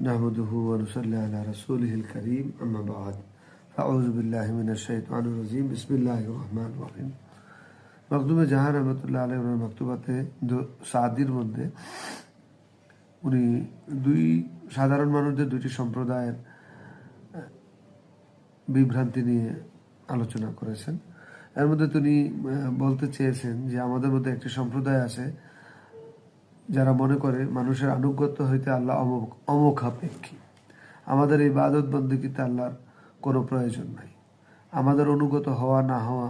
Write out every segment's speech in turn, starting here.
نحمده ونصلي على رسوله الكريم أما بعد فأعوذ بالله من الشيطان الرجيم بسم الله الرحمن الرحيم মকদুমে জাহান রহমতুল্লাহ আলমের মক্তবাতে সাদির মধ্যে উনি দুই সাধারণ মানুষদের দুইটি সম্প্রদায়ের আহ, বিভ্রান্তি নিয়ে আলোচনা করেছেন এর মধ্যে তিনি আহ, বলতে চেয়েছেন যে আমাদের মধ্যে একটি সম্প্রদায় আছে যারা মনে করে মানুষের আনুগত্য হইতে আল্লাহ অমুখ- অমুখাপেক্ষী আমাদের এই বাদত বন্দীকিতে আল্লাহর কোনো প্রয়োজন নাই। আমাদের অনুগত হওয়া না হওয়া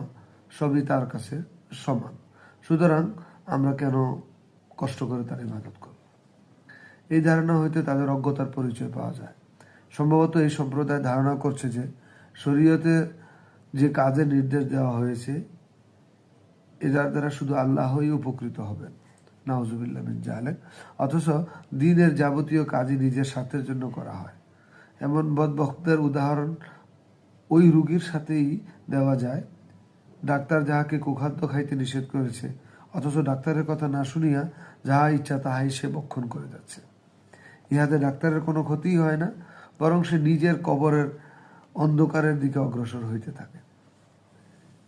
সবই তার কাছে সমান। সুতরাং আমরা কেন কষ্ট করে তার ইবাদত করব? এই ধারণা হইতে তাদের অজ্ঞতার পরিচয় পাওয়া যায়। সম্ভবত এই সম্প্রদায় ধারণা করছে যে, শরীয়তে যে কাজের নির্দেশ দেওয়া হয়েছে, এটার দ্বারা শুধু আল্লাহই উপকৃত হবেন। নাউজুবিল্লাহ বিন জাহালেন অথচ দিনের যাবতীয় কাজই নিজের স্বার্থের জন্য করা হয়। এমন বদভক্তের উদাহরণ ওই রুগীর সাথেই দেওয়া যায়। ডাক্তার যাহাকে কুখাদ্য খাইতে নিষেধ করেছে, অথচ ডাক্তারের কথা না শুনিয়া যাহা ইচ্ছা তাহাই সে বক্ষণ করে যাচ্ছে। ইহাতে ডাক্তারের কোনো ক্ষতিই হয় না, বরং সে নিজের কবরের অন্ধকারের দিকে অগ্রসর হইতে থাকে।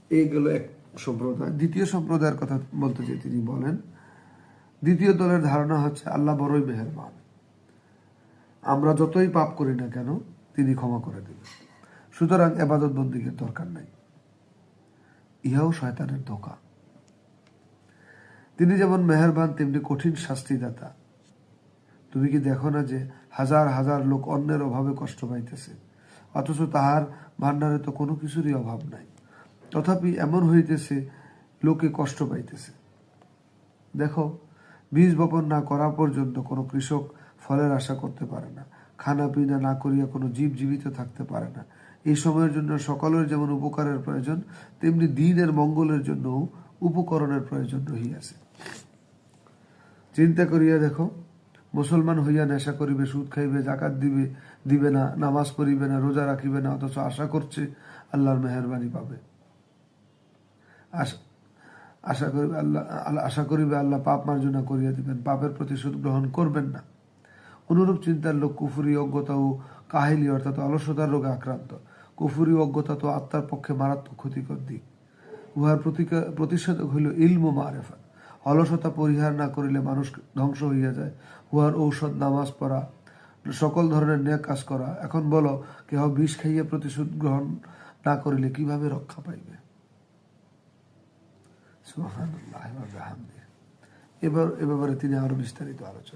এইগুলো এক সম্প্রদায়। দ্বিতীয় সম্প্রদায়ের কথা বলতে যে তিনি বলেন দ্বিতীয় দলের ধারণা হচ্ছে আল্লাহ বড়ই মেহেরবান। আমরা যতই পাপ করি না কেন, তিনি ক্ষমা করে দেবেন। সুতরাং এবাদত বন্দীকে দরকার নাই। ইহাও শয়তানের ধোকা। তিনি যেমন মেহেরবান, তেমনি কঠিন শাস্তিদাতা। তুমি কি দেখো না যে হাজার হাজার লোক অন্যের অভাবে কষ্ট পাইতেছে? অথচ তাহার ভান্ডারে তো কোনো কিছুরই অভাব নাই। তথাপি এমন হইতেছে, লোকে কষ্ট পাইতেছে। দেখো বীজ বপন না করা পর্যন্ত কোনো কৃষক ফলের আশা করতে পারে না। খানা পিনা না করিয়া কোনো জীব জীবিত থাকতে পারে না। এই সময়ের জন্য সকলের যেমন উপকারের প্রয়োজন, তেমনি দিনের মঙ্গলের জন্য উপকরণের প্রয়োজন রহিয়াছে। চিন্তা করিয়া দেখো, মুসলমান হইয়া নেশা করিবে, সুদ খাইবে, জাকাত দিবে দিবে না, নামাজ পড়িবে না, রোজা রাখিবে না, অথচ আশা করছে আল্লাহর মেহরবানি পাবে। আশা আশা করিবে আল্লাহ আশা করিবে আল্লাহ পাপ মার্জনা করিয়া দিবেন, পাপের প্রতিশোধ গ্রহণ করবেন না। অনুরূপ চিন্তার লোক কুফুরি অজ্ঞতা ও কাহিলি, অর্থাৎ অলসতার রোগে আক্রান্ত। কুফুরি অজ্ঞতা তো আত্মার পক্ষে মারাত্মক ক্ষতিকর দিক। উহার প্রতিষেধক হইল ইলম ও মারেফা। অলসতা পরিহার না করিলে মানুষ ধ্বংস হইয়া যায়। উহার ঔষধ, নামাজ পড়া, সকল ধরনের ন্যায় কাজ করা। এখন বলো, কেহ বিষ খাইয়া প্রতিশোধ গ্রহণ না করিলে কীভাবে রক্ষা পাইবে? বিহামদিহি। এবার এ ব্যাপারে তিনি আরও বিস্তারিত আলোচনা